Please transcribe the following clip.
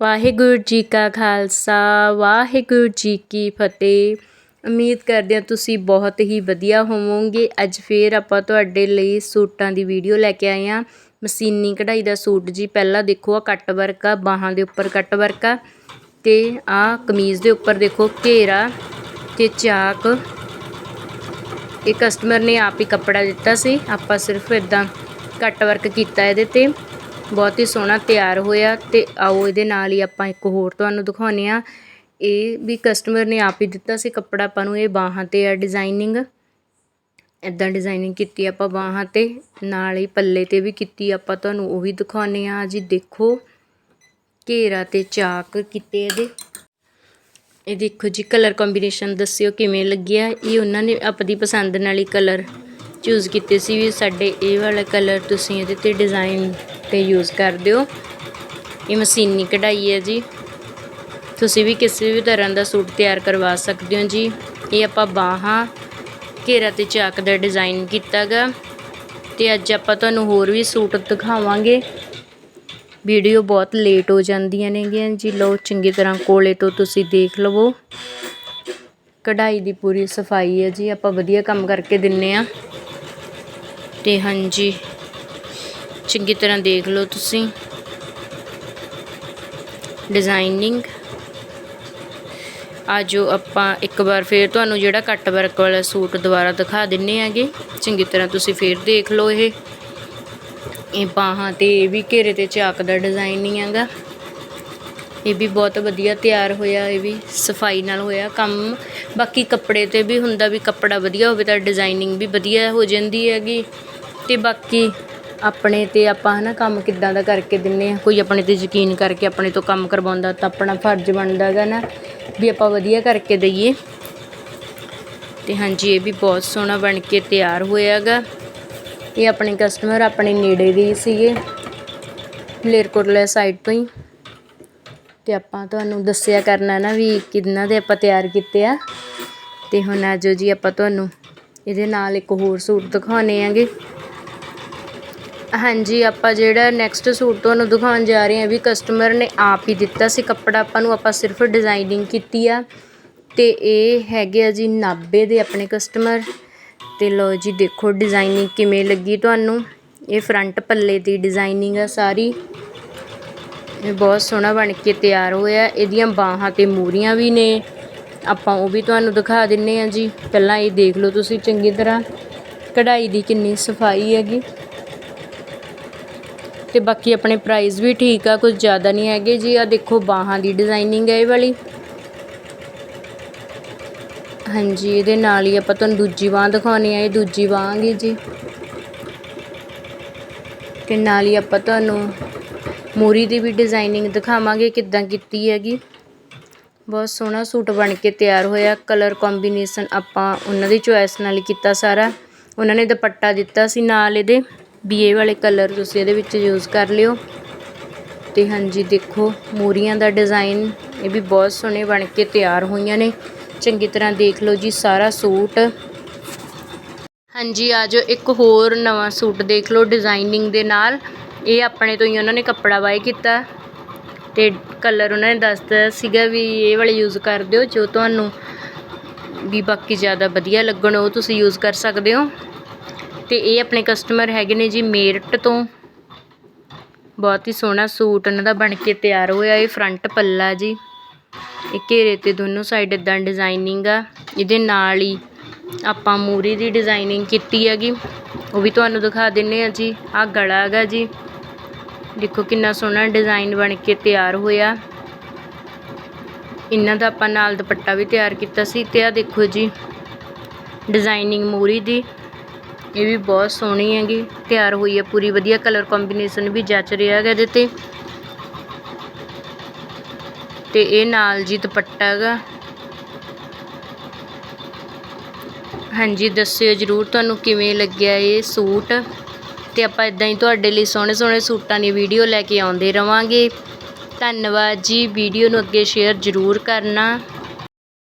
ਵਾਹਿਗੁਰੂ ਜੀ ਕਾ ਖਾਲਸਾ, ਵਾਹਿਗੁਰੂ ਜੀ ਕੀ ਫਤਿਹ। ਉਮੀਦ ਕਰਦੇ ਹਾਂ ਤੁਸੀਂ ਬਹੁਤ ਹੀ ਵਧੀਆ ਹੋਵੋਗੇ। ਅੱਜ ਫੇਰ ਆਪਾਂ ਤੁਹਾਡੇ ਲਈ ਸੂਟਾਂ ਦੀ ਵੀਡੀਓ ਲੈ ਕੇ ਆਏ ਹਾਂ। ਮਸ਼ੀਨੀ ਕਢਾਈ ਦਾ ਸੂਟ ਜੀ, ਪਹਿਲਾਂ ਦੇਖੋ ਆ ਕੱਟ ਵਰਕ ਆ ਬਾਹਾਂ ਦੇ ਉੱਪਰ ਕੱਟ ਵਰਕ ਆ ਤੇ ਆ ਕਮੀਜ਼ ਦੇ ਉੱਪਰ ਦੇਖੋ ਘੇਰਾ ਤੇ ਚਾਕ। ਇਹ ਕਸਟਮਰ ਨੇ ਆਪ ਹੀ ਕੱਪੜਾ ਦਿੱਤਾ ਸੀ। ਆਪਾਂ ਸਿਰਫ ਇਦਾਂ ਕੱਟ ਵਰਕ ਕੀਤਾ ਇਹਦੇ ਤੇ। ਬਹੁਤ ਹੀ ਸੋਹਣਾ ਤਿਆਰ ਹੋਇਆ ਤੇ ਆਓ ਇਹਦੇ ਨਾਲ ਹੀ ਆਪਾਂ ਇੱਕ ਹੋਰ ਤੁਹਾਨੂੰ ਦਿਖਾਉਂਦੇ ਆ ਇਹ ਵੀ ਕਸਟਮਰ ਨੇ ਆਪ ਹੀ ਦਿੱਤਾ ਸੀ ਕੱਪੜਾ, ਆਪਾਂ ਨੂੰ ਇਹ ਬਾਹਾਂ ਤੇ ਆ ਡਿਜ਼ਾਈਨਿੰਗ ਇਦਾਂ ਡਿਜ਼ਾਈਨਿੰਗ ਕੀਤੀ ਆਪਾਂ ਬਾਹਾਂ ਤੇ, ਨਾਲ ਹੀ ਪੱਲੇ ਤੇ ਵੀ ਕੀਤੀ ਆਪਾਂ ਤੁਹਾਨੂੰ, ਉਹ ਵੀ ਦਿਖਾਉਂਦੇ ਆ ਜੀ ਦੇਖੋ, ਘੇਰਾ ਤੇ ਚਾਕ ਕੀਤੇ ਇਹਦੇ। ਇਹ ਦੇਖੋ ਜੀ ਕਲਰ ਕੰਬੀਨੇਸ਼ਨ ਦੱਸਿਓ ਕਿਵੇਂ ਲੱਗਿਆ। ਇਹ ਉਹਨਾਂ ਨੇ ਆਪਣੀ ਪਸੰਦ ਨਾਲ ਹੀ ਕਲਰ ਚੂਜ਼ ਕੀਤੇ ਸੀ ਵੀ ਸਾਡੇ ਇਹ ਵਾਲਾ ਕਲਰ ਤੁਸੀਂ ਇਹਦੇ ਤੇ ਡਿਜ਼ਾਈਨ ਤੇ ਯੂਜ਼ ਕਰ ਦਿਓ। ਇਹ ਮਸ਼ੀਨੀ ਕਢਾਈ ਹੈ ਜੀ। ਤੁਸੀਂ ਵੀ ਕਿਸੇ ਵੀ ਤਰ੍ਹਾਂ ਦਾ ਸੂਟ ਤਿਆਰ ਕਰਵਾ ਸਕਦੇ ਹੋ ਜੀ। ਇਹ ਆਪਾਂ ਬਾਹਾਂ, ਘੇਰਾ ਤੇ ਚਾਕ ਦਾ ਡਿਜ਼ਾਈਨ ਕੀਤਾਗਾ। ਤੇ ਅੱਜ ਆਪਾਂ ਤੁਹਾਨੂੰ ਹੋਰ ਵੀ ਸੂਟ ਦਿਖਾਵਾਂਗੇ। ਵੀਡੀਓ ਬਹੁਤ ਲੇਟ ਹੋ ਜਾਂਦੀਆਂ ਨੇਗੀਆਂ ਜੀ। ਲਓ, ਚੰਗੀ ਤਰ੍ਹਾਂ ਕੋਲੇ ਤੋਂ ਤੁਸੀਂ ਦੇਖ ਲਵੋ। ਕਢਾਈ ਦੀ ਪੂਰੀ ਸਫ਼ਾਈ ਹੈ ਜੀ। ਆਪਾਂ ਵਧੀਆ ਕੰਮ ਕਰਕੇ ਦਿੰਨੇ ਆ। ਤੇ ਹਾਂਜੀ, ਚੰਗੀ ਤਰ੍ਹਾਂ ਦੇਖ ਲਓ ਤੁਸੀਂ। ਡਿਜ਼ਾਈਨਿੰਗ ਆਜੋ ਆਪਾਂ ਇੱਕ ਵਾਰ ਫੇਰ ਤੁਹਾਨੂੰ ਜਿਹੜਾ ਕੱਟ ਵਰਕ ਵਾਲਾ ਸੂਟ ਦੁਬਾਰਾ ਦਿਖਾ ਦਿੰਨੇ ਆਗੇ ਚੰਗੀ ਤਰ੍ਹਾਂ ਤੁਸੀਂ ਫੇਰ ਦੇਖ ਲਓ ਇਹ। ਇਹ ਬਾਹਾਂ ਤੇ ਇਹ ਵੀ ਘੇਰੇ ਤੇ ਚਾਕ ਦਾ ਡਿਜ਼ਾਈਨ ਹੈਗਾ। ਇਹ ਵੀ ਬਹੁਤ ਵਧੀਆ ਤਿਆਰ ਹੋਇਆ, ਇਹ ਵੀ ਸਫ਼ਾਈ ਨਾਲ ਹੋਇਆ। ਕੰਮ ਬਾਕੀ ਕੱਪੜੇ ਤੇ ਵੀ ਹੁੰਦਾ ਵੀ ਕੱਪੜਾ ਵਧੀਆ ਹੋਵੇ ਤਾਂ ਡਿਜ਼ਾਈਨਿੰਗ ਵੀ ਵਧੀਆ ਹੋ ਜਾਂਦੀ ਹੈਗੀ। ਤੇ ਬਾਕੀ ਆਪਣੇ ਤੇ ਆਪਾਂ ਹਨਾ ਕੰਮ ਕਿੱਦਾਂ ਦਾ ਕਰਕੇ ਦਿੰਨੇ ਆ। ਕੋਈ ਆਪਣੇ ਤੇ ਯਕੀਨ ਕਰਕੇ ਆਪਣੇ ਤੋਂ ਕੰਮ ਕਰਵਾਉਂਦਾ ਤਾਂ ਆਪਣਾ ਫਰਜ਼ ਬਣਦਾ ਹੈਗਾ ਨਾ, ਵੀ ਆਪਾਂ ਵਧੀਆ ਕਰਕੇ ਦਈਏ। ਤੇ ਹਾਂਜੀ, ਇਹ ਵੀ ਬਹੁਤ ਸੋਹਣਾ ਬਣ ਕੇ ਤਿਆਰ ਹੋਇਆ ਹੋਇਆਗਾ ਇਹ ਆਪਣੇ ਕਸਟਮਰ ਆਪਣੇ ਨੇੜੇ ਦੇ ਸੀਗੇ। ਲੇਰਕੋਟਲਾ ਸਾਈਡ ਤੋਂ ਹੀ। ਅਤੇ ਆਪਾਂ ਤੁਹਾਨੂੰ ਦੱਸਿਆ ਕਰਨਾ ਨਾ ਵੀ ਕਿੰਨਾ ਦੇ ਆਪਾਂ ਤਿਆਰ ਕੀਤੇ ਆ। ਅਤੇ ਹੁਣ ਆ ਜਾਓ ਜੀ, ਆਪਾਂ ਤੁਹਾਨੂੰ ਇਹਦੇ ਨਾਲ ਇੱਕ ਹੋਰ ਸੂਟ ਦਿਖਾਉਣੇ ਆਂਗੇ। ਹਾਂਜੀ, ਆਪਾਂ ਜਿਹੜਾ ਨੈਕਸਟ ਸੂਟ ਤੁਹਾਨੂੰ ਦਿਖਾਉਣ ਜਾ ਰਹੇ ਹਾਂ ਵੀ ਕਸਟਮਰ ਨੇ ਆਪ ਹੀ ਦਿੱਤਾ ਸੀ ਕੱਪੜਾ। ਆਪਾਂ ਨੂੰ ਆਪਾਂ ਸਿਰਫ ਡਿਜ਼ਾਈਨਿੰਗ ਕੀਤੀ ਆ। ਤੇ ਇਹ ਹੈਗੇ ਆ ਜੀ ਨਾਬੇ ਦੇ ਆਪਣੇ ਕਸਟਮਰ ਤੇ ਲੋ ਜੀ, ਦੇਖੋ ਡਿਜ਼ਾਈਨਿੰਗ ਕਿਵੇਂ ਲੱਗੀ ਤੁਹਾਨੂੰ। ਇਹ ਫਰੰਟ ਪੱਲੇ ਦੀ ਡਿਜ਼ਾਈਨਿੰਗ ਆ ਸਾਰੀ। ਇਹ ਬਹੁਤ ਸੋਹਣਾ ਬਣ ਕੇ ਤਿਆਰ ਹੋਇਆ। ਇਹਦੀਆਂ ਬਾਹਾਂ ਤੇ ਮੂਰੀਆਂ ਵੀ ਨੇ। ਆਪਾਂ ਉਹ ਵੀ ਤੁਹਾਨੂੰ ਦਿਖਾ ਦਿੰਨੇ ਆ ਜੀ। ਪਹਿਲਾਂ ਇਹ ਦੇਖ ਲਓ ਤੁਸੀਂ ਚੰਗੀ ਤਰ੍ਹਾਂ। ਕਢਾਈ ਦੀ ਕਿੰਨੀ ਸਫ਼ਾਈ ਹੈਗੀ। ਤੇ ਬਾਕੀ ਆਪਣੇ ਪ੍ਰਾਈਸ ਵੀ ਠੀਕ ਆ, ਕੁਝ ਜ਼ਿਆਦਾ ਨਹੀਂ ਹੈਗੇ ਜੀ। ਆ ਦੇਖੋ ਬਾਹਾਂ ਦੀ ਡਿਜ਼ਾਈਨਿੰਗ ਹੈ ਇਹ ਵਾਲੀ। ਹਾਂਜੀ, ਇਹਦੇ ਨਾਲ ਹੀ ਆਪਾਂ ਤੁਹਾਨੂੰ ਦੂਜੀ ਬਾਹ ਦਿਖਾਉਣੀ ਆ। ਇਹ ਦੂਜੀ ਬਾਹ ਹੈਗੀ ਜੀ। ਤੇ ਨਾਲ ਹੀ ਆਪਾਂ ਤੁਹਾਨੂੰ ਮੋਰੀ ਦੀ ਵੀ ਡਿਜ਼ਾਈਨਿੰਗ ਦਿਖਾਵਾਂਗੇ ਕਿੱਦਾਂ ਕੀਤੀ ਹੈਗੀ। ਬਹੁਤ ਸੋਹਣਾ ਸੂਟ ਬਣ ਕੇ ਤਿਆਰ ਹੋਇਆ। ਕਲਰ ਕੰਬੀਨੇਸ਼ਨ ਆਪਾਂ ਉਹਨਾਂ ਦੀ ਚੁਆਇਸ ਨਾਲ ਕੀਤਾ ਸਾਰਾ। ਉਹਨਾਂ ਨੇ ਦੁਪੱਟਾ ਦਿੱਤਾ ਸੀ ਨਾਲ ਇਹਦੇ। ਬੀਏ ਵਾਲੇ ਕਲਰ ਤੁਸੀਂ ਇਹਦੇ ਵਿੱਚ ਯੂਜ਼ ਕਰ ਲਿਓ। ਤੇ ਹਾਂਜੀ, ਦੇਖੋ ਮੂਰੀਆਂ ਦਾ ਡਿਜ਼ਾਈਨ ਇਹ ਵੀ ਬਹੁਤ ਸੋਹਣੇ ਬਣ ਕੇ ਤਿਆਰ ਹੋਈਆਂ ਨੇ। ਚੰਗੀ ਤਰ੍ਹਾਂ ਦੇਖ ਲਓ ਜੀ ਸਾਰਾ ਸੂਟ। ਹਾਂਜੀ ਆਜੋ ਇੱਕ ਹੋਰ ਨਵਾਂ ਸੂਟ ਦੇਖ ਲਓ ਡਿਜ਼ਾਈਨਿੰਗ ਦੇ ਨਾਲ। ਇਹ ਆਪਣੇ ਤੋਂ ਹੀ ਉਹਨਾਂ ਨੇ ਕੱਪੜਾ ਬਾਏ ਕੀਤਾ ਅਤੇ ਕਲਰ ਉਹਨਾਂ ਨੇ ਦੱਸਦਾ ਸੀਗਾ ਵੀ ਇਹ ਵਾਲੇ ਯੂਜ਼ ਕਰ ਦਿਓ, ਜੋ ਤੁਹਾਨੂੰ ਵੀ ਬਾਕੀ ਜ਼ਿਆਦਾ ਵਧੀਆ ਲੱਗਣ, ਉਹ ਤੁਸੀਂ ਯੂਜ਼ ਕਰ ਸਕਦੇ ਹੋ। ਤੇ ਇਹ ਆਪਣੇ ਕਸਟਮਰ ਹੈਗੇ ਨੇ ਜੀ ਮੇਰਟ ਤੋਂ। ਬਹੁਤ ਹੀ ਸੋਹਣਾ ਸੂਟ ਉਹਨਾਂ ਦਾ ਬਣ ਕੇ ਤਿਆਰ ਹੋਇਆ, ਇਹ ਫਰੰਟ ਪੱਲਾ ਜੀ। ਇਹ ਘੇਰੇ ਤੇ ਦੋਨੋਂ ਸਾਈਡ ਇਦਾਂ ਡਿਜ਼ਾਈਨਿੰਗ ਆ, ਇਹਦੇ ਨਾਲ ਹੀ ਆਪਾਂ ਮੂਰੀ ਦੀ ਡਿਜ਼ਾਈਨਿੰਗ ਕੀਤੀ ਹੈਗੀ। ਉਹ ਵੀ ਤੁਹਾਨੂੰ ਦਿਖਾ ਦਿੰਨੇ ਆ ਜੀ ਆ ਗਲਾ ਹੈਗਾ ਜੀ। ਦੇਖੋ ਕਿੰਨਾ ਸੋਹਣਾ ਡਿਜ਼ਾਈਨ ਬਣ ਕੇ ਤਿਆਰ ਹੋਇਆ। ਇਹਨਾਂ ਦਾ ਆਪਾਂ ਨਾਲ ਦੁਪੱਟਾ ਵੀ ਤਿਆਰ ਕੀਤਾ ਸੀ ਤੇ ਆ ਦੇਖੋ ਜੀ ਡਿਜ਼ਾਈਨਿੰਗ ਮੂਰੀ ਦੀ। ਇਹ ਵੀ ਬਹੁਤ ਸੋਹਣੀ ਹੈਗੀ, ਤਿਆਰ ਹੋਈ ਹੈ ਪੂਰੀ, ਵਧੀਆ ਕਲਰ ਕੰਬੀਨੇਸ਼ਨ ਵੀ ਜੱਚ ਰਿਹਾ ਹੈਗਾ ਇਹਦੇ ਤੇ। ਤੇ ਇਹ ਨਾਲ ਜੀ ਦੁਪੱਟਾ ਹੈਗਾ। ਹਾਂਜੀ, ਦੱਸਿਓ ਜਰੂਰ ਤੁਹਾਨੂੰ ਕਿਵੇਂ ਲੱਗਿਆ ਇਹ ਸੂਟ। ਤੇ ਆਪਾਂ ਇਦਾਂ ਹੀ ਤੁਹਾਡੇ ਲਈ ਸੋਹਣੇ ਸੋਹਣੇ ਸੂਟਾਂ ਦੀ ਵੀਡੀਓ ਲੈ ਕੇ ਆਉਂਦੇ ਰਵਾਂਗੇ। ਧੰਨਵਾਦ ਜੀ ਵੀਡੀਓ ਨੂੰ ਅੱਗੇ ਸ਼ੇਅਰ ਜਰੂਰ ਕਰਨਾ।